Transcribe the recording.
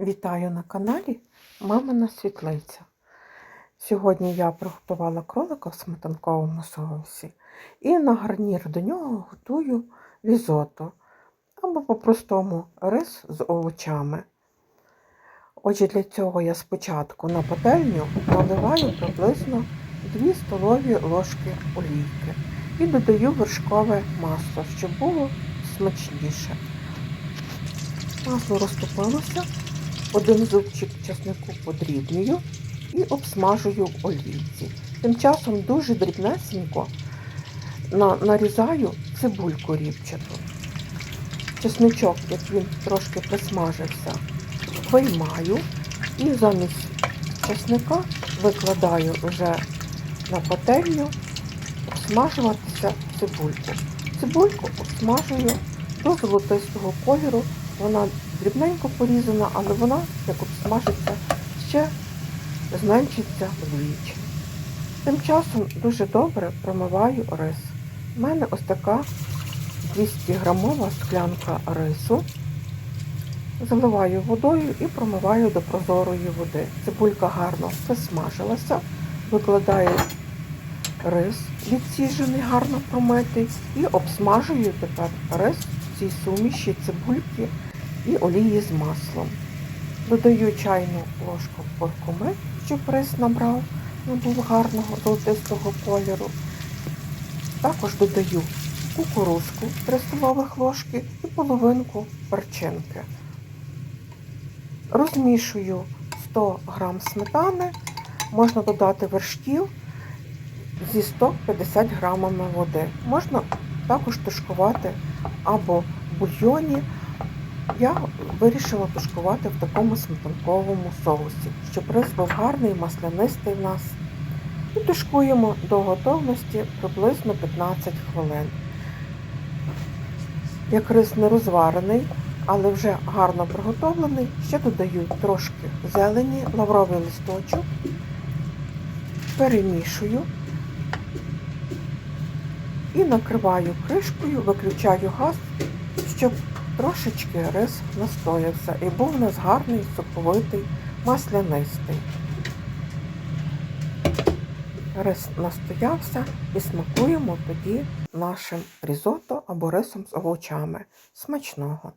Вітаю на каналі Мамина Світлиця. Сьогодні я приготувала кролика в сметанковому соусі і на гарнір до нього готую різотто або по-простому рис з овочами. Отже, для цього я спочатку на пательню наливаю приблизно 2 столові ложки олійки і додаю вершкове масло, щоб було смачніше. Масло розтопилося, один зубчик чеснику подрібнюю і обсмажую в олійці. Тим часом дуже дрібнесенько нарізаю цибульку рібчату. Чесничок, як він трошки присмажився, виймаю і замість чесника викладаю вже на пательню обсмажуватися цибульку. Цибульку обсмажую до золотистого кольору. Вона дрібненько порізана, але вона, як обсмажиться, ще зменшиться вдвічі. Тим часом дуже добре промиваю рис. У мене ось така 200 грамова склянка рису. Заливаю водою і промиваю до прозорої води. Цибулька гарно засмажилася, викладаю рис відсіжений, гарно промитий, і обсмажую тепер рис в цій суміші цибульки і олії з маслом. Додаю чайну ложку куркуми, щоб рис набрав, набув гарного золотистого кольору. Також додаю кукурузку 3 столових ложки і половинку перчинки. Розмішую 100 г сметани, можна додати вершків зі 150 грамами води. Можна також тушкувати або в бульйоні. Я вирішила тушкувати в такому сметанковому соусі, щоб рис був гарний, маслянистий в нас. І тушкуємо до готовності приблизно 15 хвилин. Як рис не розварений, але вже гарно приготовлений, ще додаю трошки зелені, лавровий листочок, перемішую і накриваю кришкою, виключаю газ, щоб трошечки рис настоявся і був у нас гарний, соковитий, маслянистий. Рис настоявся і смакуємо тоді нашим різото або рисом з овочами. Смачного!